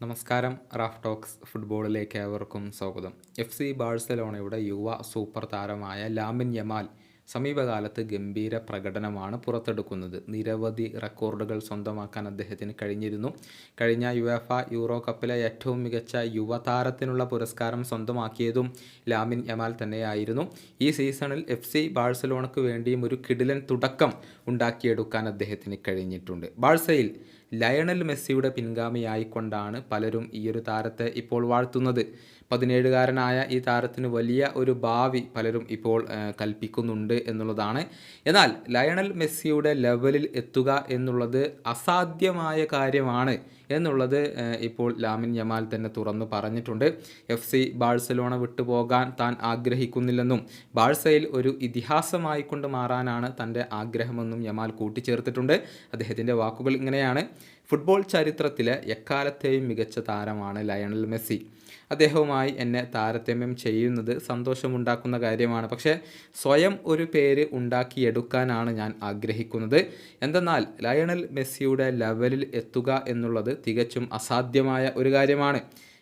നമസ്കാരം Raf talks ഫുട്ബോളിലേക്ക് ഏവർക്കും സ്വാഗതം. എഫ് സി ബാഴ്സലോണയുടെ യുവ സൂപ്പർ താരമായ ലാമിൻ യമാൽ സമീപകാലത്ത് ഗംഭീര പ്രകടനമാണ് പുറത്തെടുക്കുന്നത്. നിരവധി റെക്കോർഡുകൾ സ്വന്തമാക്കാൻ അദ്ദേഹത്തിന് കഴിഞ്ഞിരുന്നു. കഴിഞ്ഞ യുഎഫ യൂറോ കപ്പിലെ ഏറ്റവും മികച്ച യുവതാരത്തിനുള്ള പുരസ്കാരം സ്വന്തമാക്കിയതും ലാമിൻ യമാൽ തന്നെയായിരുന്നു. ഈ സീസണിൽ എഫ് സി ബാഴ്സലോണയ്ക്ക് വേണ്ടിയും ഒരു കിടിലൻ തുടക്കം ഉണ്ടാക്കിയെടുക്കാൻ അദ്ദേഹത്തിന് കഴിഞ്ഞിട്ടുണ്ട്. ബാഴ്സയിൽ ലയണൽ മെസ്സിയുടെ പിൻഗാമിയായിക്കൊണ്ടാണ് പലരും ഈ ഒരു താരത്തെ ഇപ്പോൾ വാഴ്ത്തുന്നത്. പതിനേഴുകാരനായ ഈ താരത്തിന് വലിയ ഒരു ഭാവി പലരും ഇപ്പോൾ കൽപ്പിക്കുന്നുണ്ട് എന്നുള്ളതാണ്. എന്നാൽ ലയണൽ മെസ്സിയുടെ ലെവലിൽ എത്തുക എന്നുള്ളത് അസാധ്യമായ കാര്യമാണ് എന്നുള്ളത് ഇപ്പോൾ ലാമിൻ യമാൽ തന്നെ തുറന്നു പറഞ്ഞിട്ടുണ്ട്. എഫ് സി ബാഴ്സലോണ വിട്ടുപോകാൻ താൻ ആഗ്രഹിക്കുന്നില്ലെന്നും ബാഴ്സയിൽ ഒരു ഇതിഹാസമായിക്കൊണ്ട് മാറാനാണ് തന്റെ ആഗ്രഹമെന്നും യമാൽ കൂട്ടിച്ചേർത്തിട്ടുണ്ട്. അദ്ദേഹത്തിന്റെ വാക്കുകൾ ഇങ്ങനെയാണ്. ഫുട്ബോൾ ചരിത്രത്തിലെ എക്കാലത്തെയും മികച്ച താരമാണ് ലയണൽ മെസ്സി. അദ്ദേഹവുമായി എന്നെ താരതമ്യം ചെയ്യുന്നത് സന്തോഷമുണ്ടാക്കുന്ന കാര്യമാണ്. പക്ഷേ സ്വയം ഒരു പേര് ഉണ്ടാക്കിയെടുക്കാനാണ് ഞാൻ ആഗ്രഹിക്കുന്നത്. എന്തെന്നാൽ ലയണൽ മെസ്സിയുടെ ലെവലിൽ എത്തുക എന്നുള്ളത് തികച്ചും അസാധ്യമായ ഒരു കാര്യമാണ്.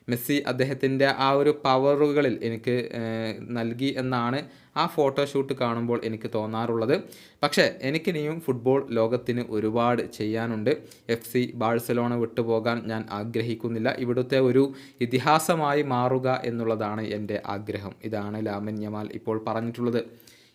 മെസ്സി അദ്ദേഹത്തിന്റെ ആ ഒരു പവറുകളിൽ എനിക്ക് നൽകി എന്നാണ് ആ ഫോട്ടോഷൂട്ട് കാണുമ്പോൾ എനിക്ക് തോന്നാറുള്ളത്. പക്ഷേ എനിക്കിനിയും ഫുട്ബോൾ ലോകത്തിന് ഒരുപാട് ചെയ്യാനുണ്ട്. എഫ് സി ബാഴ്സലോണ വിട്ടുപോകാൻ ഞാൻ ആഗ്രഹിക്കുന്നില്ല. ഇവിടുത്തെ ഒരു ഇതിഹാസമായി മാറുക എന്നുള്ളതാണ് എന്റെ ആഗ്രഹം. ഇതാണ് ലാമിൻ യമാൽ ഇപ്പോൾ പറഞ്ഞിട്ടുള്ളത്.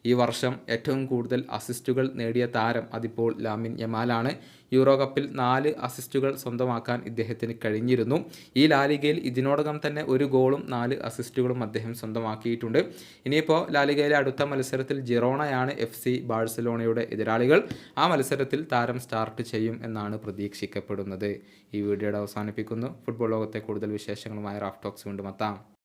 ഈ വർഷം ഏറ്റവും കൂടുതൽ അസിസ്റ്റുകൾ നേടിയ താരം അതിപ്പോൾ ലാമിൻ യമാലാണ്. യൂറോ കപ്പിൽ നാല് അസിസ്റ്റുകൾ സ്വന്തമാക്കാൻ ഇദ്ദേഹത്തിന് കഴിഞ്ഞിരുന്നു. ഈ ലാലിഗയിൽ ഇതിനോടകം തന്നെ ഒരു ഗോളും നാല് അസിസ്റ്റുകളും അദ്ദേഹം സ്വന്തമാക്കിയിട്ടുണ്ട്. ഇനിയിപ്പോൾ ലാലിഗയിലെ അടുത്ത മത്സരത്തിൽ ജിറോണയാണ് എഫ് സി ബാഴ്സലോണയുടെ എതിരാളികൾ. ആ മത്സരത്തിൽ താരം സ്റ്റാർട്ട് ചെയ്യും എന്നാണ് പ്രതീക്ഷിക്കപ്പെടുന്നത്. ഈ വീഡിയോയുടെ അവസാനിപ്പിക്കുന്നു. ഫുട്ബോൾ ലോകത്തെ കൂടുതൽ വിശേഷങ്ങളുമായി റാഫ്റ്റോക്സ് വീണ്ടും എത്താം.